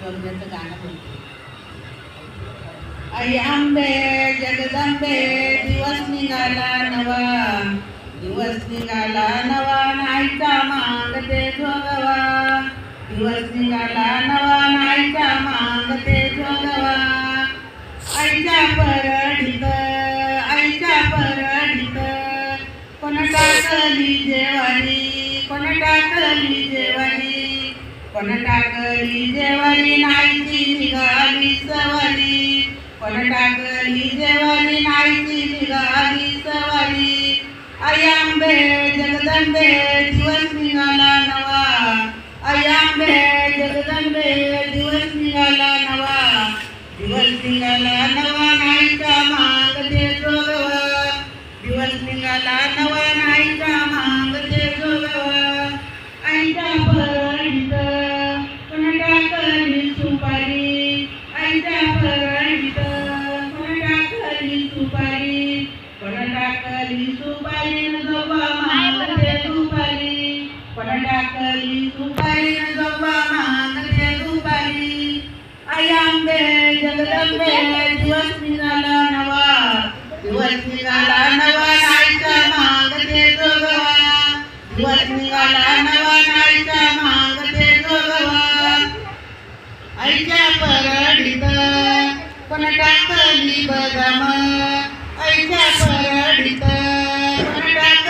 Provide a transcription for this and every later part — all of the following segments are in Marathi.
जोडण्याचं गाणं बोलतो आई आंबे जगदंबे दिवस निघाला नवा. दिवस निघाला नवा नाहीचा मागते जोगवा दिवस निघाला नवा नाहीचा मागते जोगवा आईच्या परडीत आईच्या परडीत कोण टाकली जेवारी कोण टाकली जेवारी पण टाकली जेवणी नाहीची निघाली सवारी पण टाकली जेवणी नाहीची निघाली सवारी आई जगदंबे दिवस निघाला नवा. आई जगदंबे दिवस निघाला नवा. दिवस निघाला नवा नाहीचा माग देतो दिवस निघाला नवा टाकली सुपारी जोबा टाकली सुपारी. जोबा आई आंबे जगदंबे दिवस निघाला नवा. दिवस निघाला नवा नाहीचा मागते जोगवा. दिवस निघाला नवा नाहीचा मागते जोगवा. आईच्या परडीत कोण टाकली बदाम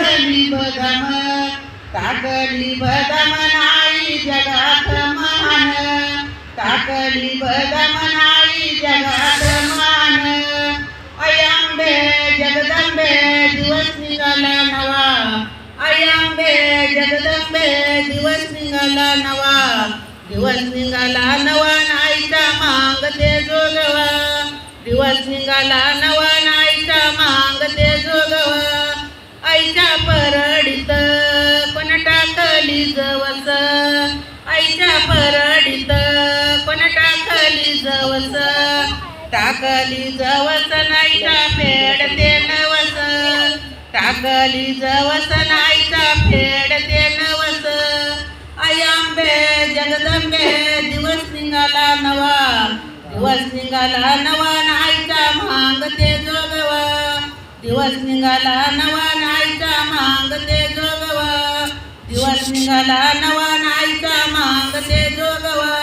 टाकली बदम टाकली बदम नाही जगात मान टाकली बदम नाही जगात मान अयांबे जगदंबे दिवस निघाला नवा अयांबे जगदंबे दिवस निघाला नवा दिवस निघाला नवा नाईचा मागते जोगवा. दिवस निघाला नवा नाईचा परडीत कोण टाकली जवस. आईच्या परडीत कोण टाकली जवस. टाकली जवस नाईचा फेडते नवस टाकली जवस नाईचा फेडते नवस आई आंबे जगदंबे दिवस निघाला नवा. दिवस निघाला नवा नाईचा मागते जोगवा. दिवस निघाला नवा नाईचा मागते जोगवा. दिवस निघाला नवा नाईचा मागते जोगवा.